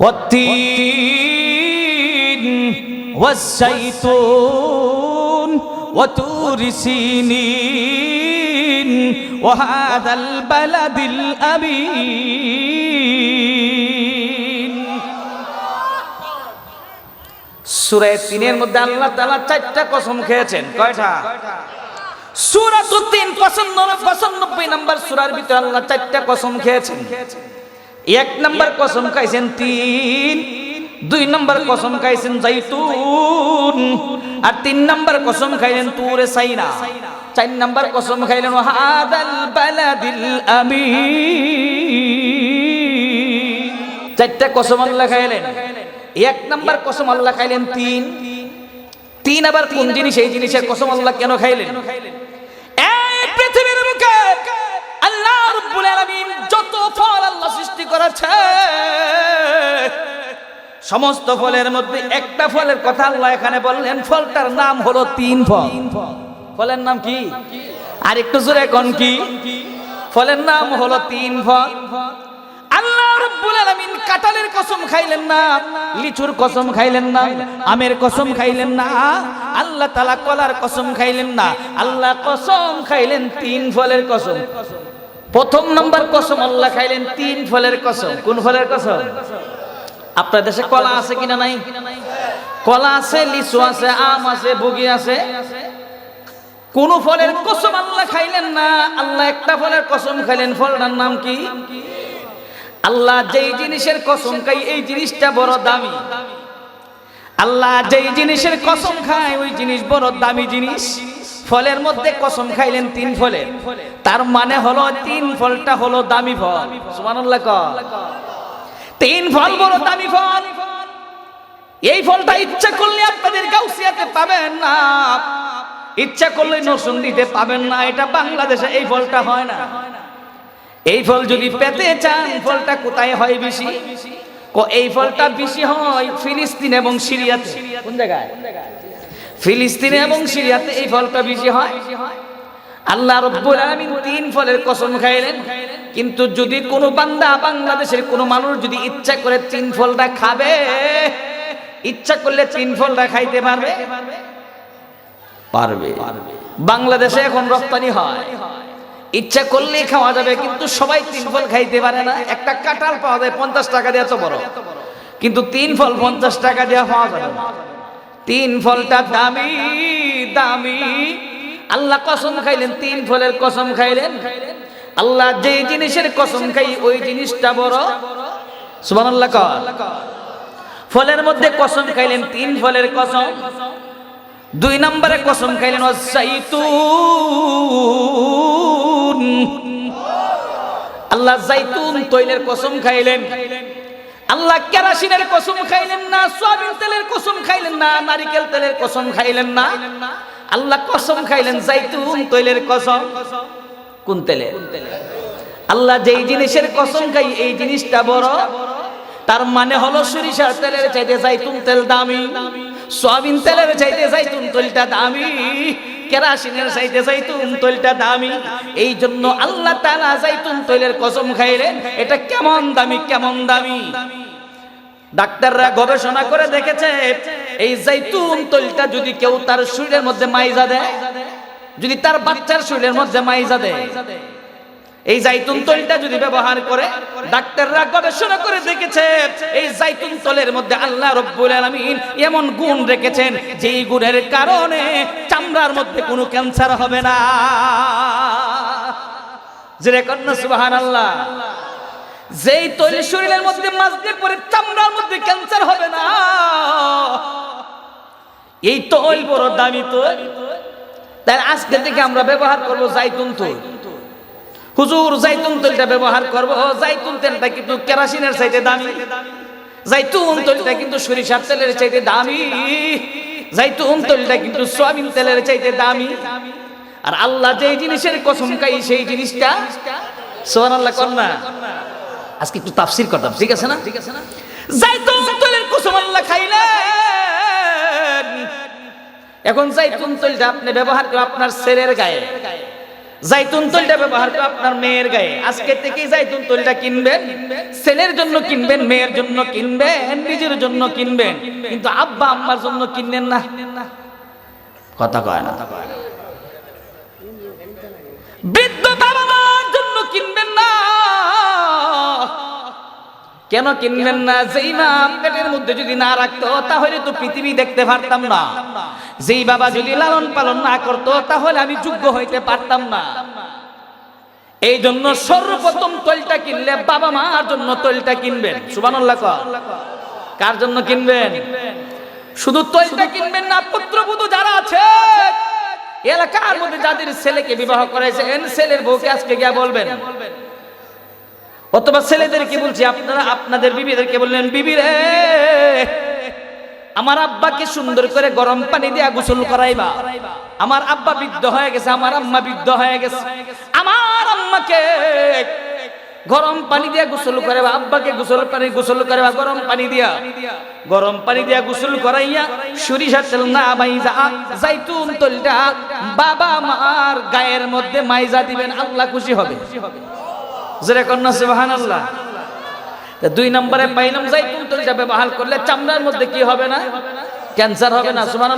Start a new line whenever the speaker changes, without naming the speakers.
والتين والزيتون وتور سينين وهذا البلد الأمين সুরে তিনের মধ্যে আল্লাহ তাআলা চারটা কসম খেয়েছেন কয়টা সূরা তো তিন পঁচানব্বই নম্বর সূরার ভিতরে আল্লাহ চারটা কসম খেয়েছেন এক নম্বর কসম খাইছেন তিন, দুই নম্বর কসম খাইছেন জাইতুন, আর তিন নম্বর কসম খাইলেন তুরে সাইনা। চার নম্বর কসম খাইলেন হাদাল বালাদিল আমিন। চারটা কসম আল্লাহ খাইলেন। এক নম্বর কসম আল্লাহ খাইলেন তিন। তিন আবার কোন জিনিস, এই জিনিসের কসম আল্লাহ কেন খাইলেন? করেছে। সমস্ত ফলের মধ্যে একটা ফলের কথা আল্লাহ এখানে বললেন, ফলটার নাম হলো তিন ফল। ফলের নাম কি? আর একটু জোরে কোন কি? ফলের নাম হলো তিন ফল। আল্লাহ রাব্বুল আলামিন কাঁঠালের কসম খাইলেন না, লিচুর কসম খাইলেন না, আমের কসম খাইলেন না, আল্লাহ তাআলা কলার কসম খাইলেন না, আল্লাহ কসম খাইলেন তিন ফলের কসম। প্রথম নম্বর কসম, আল্লাহ খাইলেন তিন ফলের কসম। কোন ফলের কসম? আপনার দেশে কলা আছে কিনা নাই? কলা আছে, লিচু আছে, আম আছে বগি আছে। কোন ফলের কসম আল্লাহ খাইলেন না। আল্লাহ একটা ফলের কসম খাইলেন। ফলটার নাম কি? আল্লাহ যেই জিনিসের কসম খাই এই জিনিসটা বড় দামি। আল্লাহ যেই জিনিসের কসম খায়, ওই জিনিস বড় দামি জিনিস। ফলের মধ্যে কসম খাইলেন তিন ফলের তার মানে হলো তিন ফলটা হলো দামি ফল। সুবহানাল্লাহ ক। তিন ফল বড় দামি ফল। এই ফলটা ইচ্ছা করলে আপনাদের গাউসিয়াতে পাবেন না। ইচ্ছা করলে নরসিংদীতে পাবেন না। এটা বাংলাদেশে এই ফলটা হয় না। এই ফল যদি পেতে চান, ফলটা কোথায় হয় বেশি? এই ফলটা বেশি হয় ফিলিস্তিন এবং সিরিয়াতে। কোন জায়গায়? ফিলিস্তিনে এবং সিরিয়াতে এই ফলটা বেশি হয়। আল্লাহ রব্বুল আলামিন তিন ফলের কসম খাইলেন। কিন্তু যদি কোনো বান্দা বাংলাদেশের কোনো মানুষ যদি ইচ্ছা করে তিন ফলটা খাবে, ইচ্ছা করলে তিন ফলটা খাইতে পারবে? পারবে। বাংলাদেশে এখন রপ্তানি হয়। ইচ্ছা করলেই খাওয়া যাবে, কিন্তু সবাই তিন ফল খাইতে পারে না। একটা কাঁঠাল পাওয়া যায় পঞ্চাশ টাকা দিয়ে, এত বড়। কিন্তু তিন ফল পঞ্চাশ টাকা দিয়ে পাওয়া যাবে না। তিন ফলটা দামি দামি। আল্লাহ কসম খাইলেন, তিন ফলের কসম খাইলেন। আল্লাহ যে জিনিসের কসম খাই, ওই জিনিসটা বড়। সুবহানাল্লাহ কর। ফলের মধ্যে কসম খাইলেন, তিন ফলের কসম। দুই নম্বরে কসম খাইলেন আল্লাহ জাইতুন তৈলের কসম খাইলেন। আল্লাহ কেরাসিনের কসম খাইলেন না, সয়াবিন তেলের কসম খাইলেন না, নারিকেল তেলের কসম খাইলেন না। আল্লাহ কসম খাইলেন জাইতুন তৈলের কসম। কোন তেলের আল্লাহ যেই জিনিসের কসম খাই, এই জিনিসটা বড়। তার মানে হলো সরিষার তেলের চাইতে জাইতুন তেল দামি। সয়াবিন তেলের চাইতে জাইতুন তেলটা দামি। কেরাসিনের চাইতে জাইতুন তেলটা দামি। এই জন্য আল্লাহ তাআলা জাইতুন তেলের কসম খাইলেন। এটা কেমন দামি কেমন দামি? ডাক্তাররা গবেষণা করে দেখেছে, এই জাইতুন তৈলটা যদি কেউ তার শরীরের মধ্যে মাইজা দেয়, যদি তার বাচ্চার শরীরের মধ্যে মাইজা দেয়, এই জাইতুন তৈলটা যদি ব্যবহার করে, ডাক্তাররা গবেষণা করে দেখেছে, এই জাইতুন তলের মধ্যে আল্লাহ রব্বুল আলামিন এমন গুণ রেখেছেন, যেই গুণের কারণে চামড়ার মধ্যে কোনো ক্যান্সার হবে না। যে কন্যা সুবহানাল্লাহ। যেই তৈল শরীরের মধ্যে মাজলে পরে চামড়ার মধ্যে ক্যান্সার হবে না। এই তৈল বড় দামি তো তাই আজকে থেকে আমরা ব্যবহার করব জাইতুন তৈল। হুজুর, জাইতুন তেলটা ব্যবহার করব। জাইতুন তেলটা কিন্তু কেরাসিনের চাইতে দামি। জাইতুন তেলটা কিন্তু সরিষার তেলের চাইতে দামি। জাইতুন তেলটা কিন্তু সয়াবিন তেলের চাইতে দামি। আর আল্লাহ যেই জিনিসের কসম খাই সেই জিনিসটা সোহান আল্লাহ না। আজকে একটু তাফসির করতাম ঠিক আছে না? ঠিক আছে না? জাইতুন তেলের কসম আল্লাহ খাইলেন। এখন জাইতুন তেলটা আপনি ব্যবহার করে আপনার ছেলের গায়ে। জাইতুন তৈলটা ব্যবহার করে আপনার মেয়ের গায়ে। আজকে থেকেই জাইতুন তৈলটা কিনবেন। ছেলের জন্য কিনবেন মেয়ের জন্য কিনবেন নিজের জন্য কিনবেন। কিন্তু আব্বা আম্মার জন্য কিনবেন না। কথা কয় না। বৃদ্ধ কেন কিনবেন না? যেই মা পেটের মধ্যে যদি না রাখতো, তাহলে তো পৃথিবী দেখতে পারতাম না। যেই বাবা যদি লালন পালন না করতো, তাহলে আমি যোগ্য হইতে পারতাম না। এই জন্য সর্বপ্রথম তৈলটা কিনলে বাবা মার জন্য তৈলটা কিনবেন। সুবানুল্লাহ কার জন্য কিনবেন? শুধু তৈলটা কিনবেন না, পুত্রবধূ যারা আছে, এলাকার মধ্যে যাদের ছেলেকে বিবাহ করেছেন, ছেলের বউকে আজকে গিয়া বলবেন অথবা ছেলেদেরকে বলছি, আপনারা আপনাদের বিবিদেরকে বললেন বিবি রে আমার আব্বাকে সুন্দর করে গরম পানি দিয়া গোসল করাইবা। আমার আব্বা বৃদ্ধ হয়ে গেছে, আমার আম্মা বৃদ্ধ হয়ে গেছে। আমার আম্মাকে গরম পানি দিয়া গোসল করাইবা, আব্বাকে গোসল পানি, গোসল করাইবা, গরম পানি দিয়া। গরম পানি দিয়া গোসল করাইয়া সরিষার তেল না মাইজা জাইতুন তলটা বাবা মার গায়ের মধ্যে মাইজা দিবেন, আল্লাহ খুশি হবে। জোরে কন্যা সুবাহান আল্লাহ দুই নম্বরে পাইলাম জাইতুন তৈলটা ব্যবহার করলে চামড়ার মধ্যে কি হবে না? ক্যান্সার হবে না সুবাহ